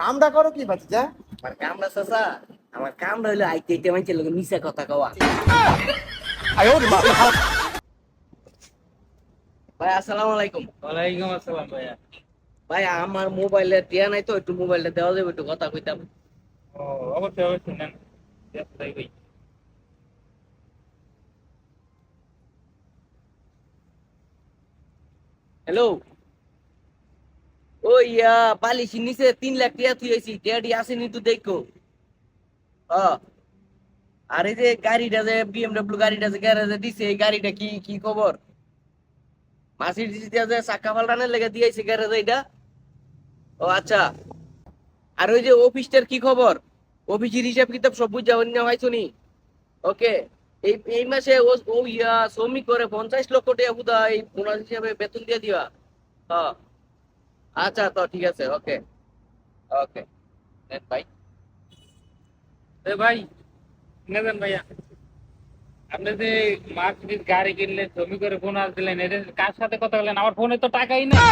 কামটা করো কি বাচ্চা? আমার কামটা চাচা আমার কামটা হইল আইতে আইতে মানুষের লোক মিশা কথা কওয়া। ভাই আসসালামু আলাইকুম। ওয়ালাইকুম আসসালাম ভাইয়া। ভাই আমার মোবাইলে টিয়া নাই তো একটু মোবাইলটা দেওয়া যাবে একটু কথা কইতাম। ও অবশ্যই অবশ্যই নেন। হ্যালো? ও ইয়া বালিশ নিচে তিন লাখ টিয়া থুয়েছি টিয়াটি আসেনি তো দেখো। আর এই যে গাড়িটা যে বিএমডব্লিউ গাড়িটা যে গ্যারেজে দিছে, এই গাড়িটা কি কি খবর? দিয়া যে চাক্কা পাল্টানোর লেগে দিয়েছে গ্যারেজে এটা ও আচ্ছা। আর ওই যে অফিসটার কি খবর? অফিসের হিসাব কিতাব সব বুঝা অন্য হয়েছো নি? ওকে। এই এই মাসে ও ও ইয়া শ্রমিক করে পঞ্চাশ লক্ষ টাকা বুধা এই বোনাস হিসাবে বেতন দিয়ে দিবা। হ্যাঁ আচ্ছা তো ঠিক আছে ওকে ওকে নেন ভাই এ ভাই নেবেন ভাইয়া। আপনি যে মার্সিডিজ গাড়ি কিনলেন জমি করে বোনাস দিলেন এদের কার সাথে কথা বললেন? আমার ফোনে তো টাকাই না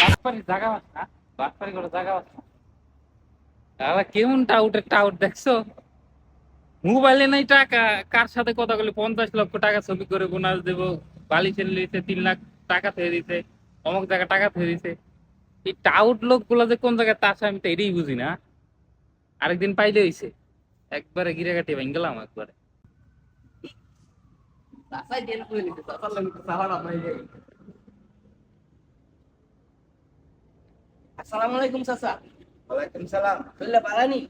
বাটপারি জাগা বাস না? বাটপারি করে জায়গা না? দাদা কেমন টাউটের টাউট দেখছ? মোবাইলে নাই টাকা, কার সাথে কথা বলে পঞ্চাশ লক্ষ টাকা ছবি করে বোনাস দেবো। বালিশের লিখে তিন লাখ টাকা থেকে দিতে অমুক জায়গায় টাকা থেকে দিতে এই টাউট লোকগুলো যে কোন জায়গায় তার আমি তো এটাই বুঝি না। আরেকদিন পাইলে হইছে। একবারে গিরে কাটি ভেঙে গেলাম একবারে। তাসাই দেন কই লিখে তাসার লাগে সাহারা নাই যাই আসসালামু আলাইকুম চাচা। ওয়ালাইকুম সালাম। বললে পারানি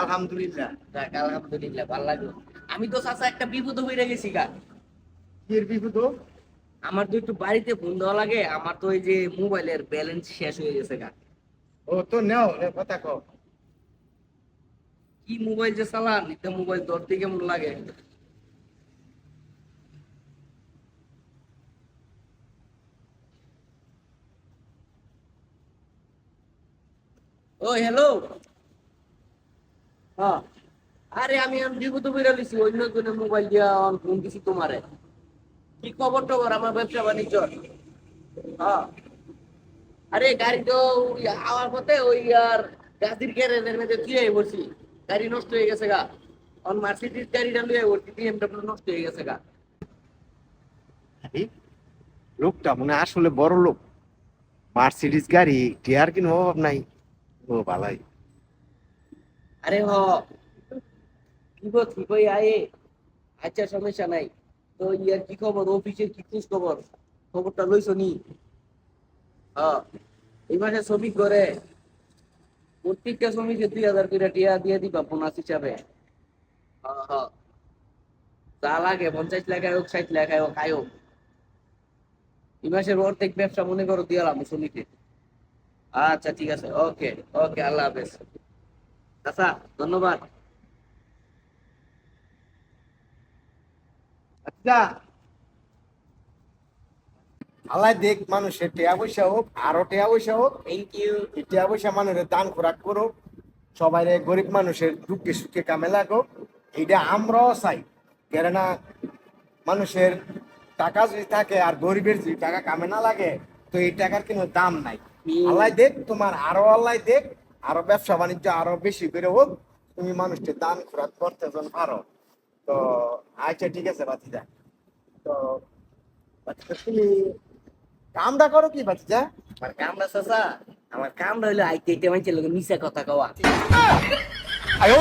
আলহামদুলিল্লাহ। যাক আলহামদুলিল্লাহ ভালো লাগল। আমি তো চাচা একটা বিপদ হয়ে গেছি গা। বিপদ আমার তো একটু বাড়িতে ফোন দেওয়া লাগে আমার তো ওই যে মোবাইলের ব্যালেন্স শেষ হয়ে গেছে গা। ও তো নেও নে কথা কও। কি মোবাইল যে চালান এটা মোবাইল ধরতে কেমন লাগে? ও হ্যালো হ্যাঁ। আরে আমি আমি বিপদ বেরা লিছি অন্য কোনো মোবাইল দিয়া ফোন দিছি তোমারে। কি খবর টবর? আমার ব্যবসা বাণিজ্য। হ্যাঁ। আরে গাড়ি তো আওয়ার পথে ওই আর গাদির গ্যারেজের মধ্যে তুই বলছি গাড়ি নষ্ট হয়ে গেছে গা। অন মার্সিডিজ গাড়িটা লুয়ে বলছি বিএমডব্লিউ নষ্ট হয়ে গেছে গা। আরে, লোকটা মনে আসলে বড় লোক। মার্সিডিজ গাড়ি টিয়ার কিনো অভাব নাই। ও ভালাই আরে হ। কি গো ঠিক হয়ে আয়ে? আচ্ছা সমস্যা নাই। তো ইয়ার কি খবর অফিসের কি খোঁজ খবর খবরটা লইছো নি? এই মাসে শ্রমিক করে প্রত্যেকটা শ্রমিকের দুই হাজার করে টিয়া দিয়ে দিবা বোনাস হিসাবে হ্যাঁ লাগে, পঞ্চাশ লাখ হোক ষাট লাখ হোক আয় হোক এই মাসের অর্ধেক ব্যবসা মনে করো দিয়ালাম শ্রমিকে আচ্ছা ঠিক আছে। ওকে ওকে, আল্লাহ হাফেজ। আচ্ছা ধন্যবাদ। আচ্ছা আল্লাহ দেখ মানুষের টেয়া পয়সা হোক আরও টেয়া পয়সা হোক থ্যাংক ইউ টেয়া পয়সা মানুষের দান খোরাক করো সবাই গরিব মানুষের দুঃখে সুখে কামে লাগো এইটা আমরাও চাই। কেননা মানুষের টাকা যদি থাকে আর গরিবের যদি টাকা কামে না লাগে তো এই টাকার কোনো দাম নাই। আল্লাহ দেখ তোমার আরও আল্লাহ দেখ আরও ব্যবসা বাণিজ্য আরও বেশি করে হোক তুমি মানুষকে দান খোরাক করতে পারো। তো আচ্ছা ঠিক আছে বাতিজা তো তুমি কামটা করো কি বাতিজা আমার কামড়া চাচা। আমার কামড়া হইল আইতে আইতে মাইছে লোক মিশা কথা কওয়া। আয়ো